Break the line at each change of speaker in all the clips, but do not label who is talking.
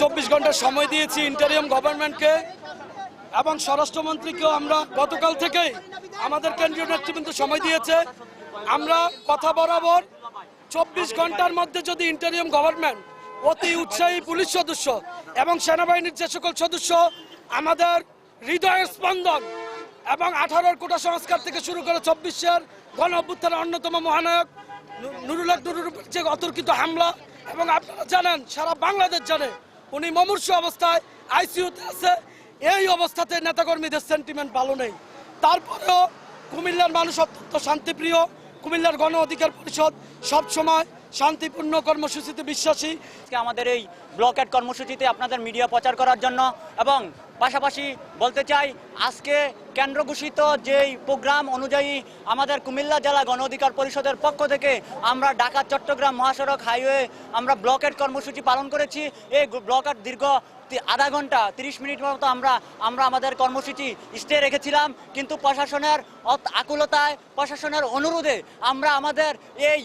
চব্বিশ ঘণ্টা সময় দিয়েছি ইন্টারিয়াম গভর্নমেন্টকে এবং স্বরাষ্ট্রমন্ত্রীকেও আমরা গতকাল থেকেই আমাদের কেন্দ্রীয় নেতৃবৃন্দ সময় দিয়েছে। আমরা কথা বরাবর চব্বিশ ঘণ্টার মধ্যে যদি ইন্টারিয়াম গভর্নমেন্ট অতি উৎসাহী পুলিশ সদস্য এবং সেনাবাহিনীর যে সকল সদস্য আমাদের হৃদয়ের স্পন্দন এবং আঠারোর কোটা সংস্কার থেকে শুরু করে চব্বিশের গণ অভ্যুত্থানের অন্যতম মহানায়ক নুরুল নুরুর যে অতর্কিত হামলা এবং আপনারা জানেন সারা বাংলাদেশ জানে উনি মমূর্ষ অবস্থায় আইসিউতে আছে। এই অবস্থাতে নেতাকর্মীদের সেন্টিমেন্ট ভালো নেই। তারপরেও কুমিল্লার মানুষ অত্যন্ত শান্তিপ্রিয়। কুমিল্লার গণ অধিকার পরিষদ সবসময় শান্তিপূর্ণ কর্মসূচিতে বিশ্বাসী।
আমাদের এই ব্লকেট কর্মসূচিতে আপনাদের মিডিয়া প্রচার করার জন্য এবং পাশাপাশি বলতে চাই, আজকে কেন্দ্র ঘোষিত যেই প্রোগ্রাম অনুযায়ী আমাদের কুমিল্লা জেলা গণ অধিকার পরিষদের পক্ষ থেকে আমরা ঢাকা, চট্টগ্রাম মহাসড়ক হাইওয়ে আমরা ব্লকেট কর্মসূচি পালন করেছি। এই ব্লকেট দীর্ঘ আধা ঘণ্টা, তিরিশ মিনিট মতো আমরা আমরা আমাদের কর্মসূচি স্টে রেখেছিলাম। কিন্তু প্রশাসনের আকুলতায়, প্রশাসনের অনুরোধে আমরা আমাদের এই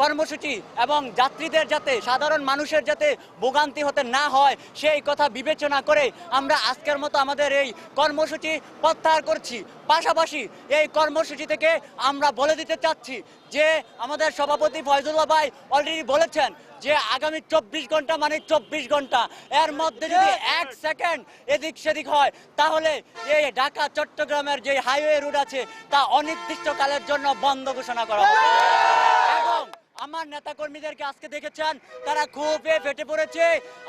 কর্মসূচি এবং যাত্রীদের যাতে সাধারণ মানুষের যাতে ভোগান্তি হতে না হয় সেই কথা বিবেচনা করে আমরা আজকের মতো আমাদের এই কর্মসূচি প্রত্যাহার করছি। পাশাপাশি এই কর্মসূচি থেকে আমরা বলে দিতে চাচ্ছি যে আমাদের সভাপতি ফয়জুল্লাহ ভাই অলরেডি বলেছেন যে আগামী চব্বিশ ঘণ্টা মানে চব্বিশ ঘণ্টা। এর মধ্যে যদি এক সেকেন্ড এদিক সেদিক হয় তাহলে এই ঢাকা চট্টগ্রামের যে হাইওয়ে রুট আছে তা অনির্দিষ্টকালের জন্য বন্ধ ঘোষণা করা হবে। আমার নেতা কর্মীদেরকে আজকে দেখেছেন, তারা খুবই ফেটে পড়েছে।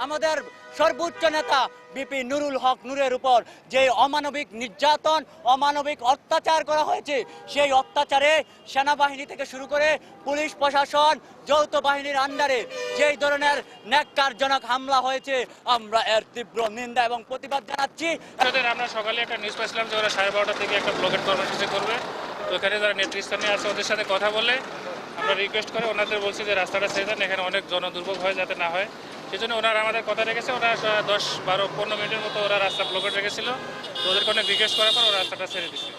আমাদের সর্বোচ্চ নেতা বিপি নুরুল হক নূরের উপর যে অমানবিক নির্যাতন, অমানবিক অত্যাচার করা হয়েছে, সেই অত্যাচারে সেনাবাহিনী থেকে শুরু করে পুলিশ প্রশাসন, যৌথ বাহিনীর আন্ডারে যেই ধরনের ন্যাক্কারজনক হামলা হয়েছে, আমরা এর তীব্র নিন্দা এবং প্রতিবাদ জানাচ্ছি।
আমরা সকালে একটা নিউজ পাইছিলাম যে ওরা সাড়ে বারোটা থেকে একটা ব্লকের কর্মসূচি করবে। তো এখানে যারা নেতৃস্থানীয় আছে, ওদের সাথে কথা বলে আমরা রিকোয়েস্ট করে, ওনাদের বলছি যে রাস্তাটা ছেড়ে দেন, এখানে অনেক জনদুর্ভোগ হয় যাতে না হয়। সেই জন্য ওনারা আমাদের কথা রেখেছে, ওরা দশ, বারো, পনেরো মিনিটের মতো ওরা রাস্তা ব্লকেট রেখেছিল। তো ওদেরকে অনেক রিকোয়েস্ট করার পর ওরা রাস্তাটা ছেড়ে দিচ্ছে